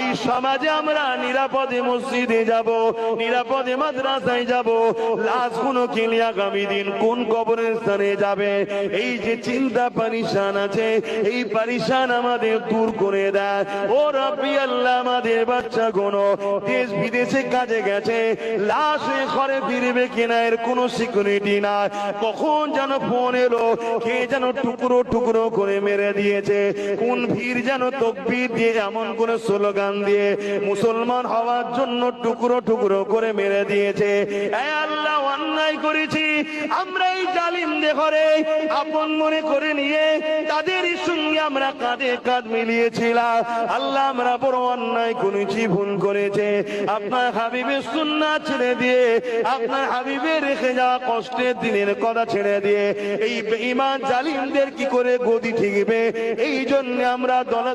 এই সমাজে আমরা নিরাপদে মসজিদে যাব, নিরাপদে মাদ্রাসায় যাব কোন আগামী দিন কোন কবরের স্থানে যাবে? এই যে চিন্তা পারিশান আছে, এই পারিশান আমাদের দূর করে দেয়। ও রব্বি আল্লাহ, আমাদের বাচ্চা দেশ বিদেশে কাজে গেছে ঘরে ফিরবে কিনা এর কোনো সিকিউরিটি নাই। কখন যেন ফোন এলো, কে যেন টুকরো টুকরো করে মেরে দিয়েছে, কোন ভিড় যেন তকবির দিয়ে এমন কোন স্লোগান দিয়ে মুসলমান হওয়ার জন্য টুকরো টুকরো করে মেরে দিয়েছে। আল্লাহ, অন্যায় করেছি। আমরা এই জালিম আপন মনে করে নিয়ে তাদের সঙ্গে আমরা কাঁধে কাঁধ মিলিয়েছিলাম। আল্লাহ আমরা বড় অন্যায় করেছি, ভুল করেছে। আপনার হাবিবের সুন্না ছেড়ে দিয়ে, আপনার হাবিবের রেখে যাওয়া কষ্টের দিনের কথা ছেড়ে দিয়ে, এই ইমান জালিমদের কি করে গদি ঠিকবে? এই জন্য আমরা দল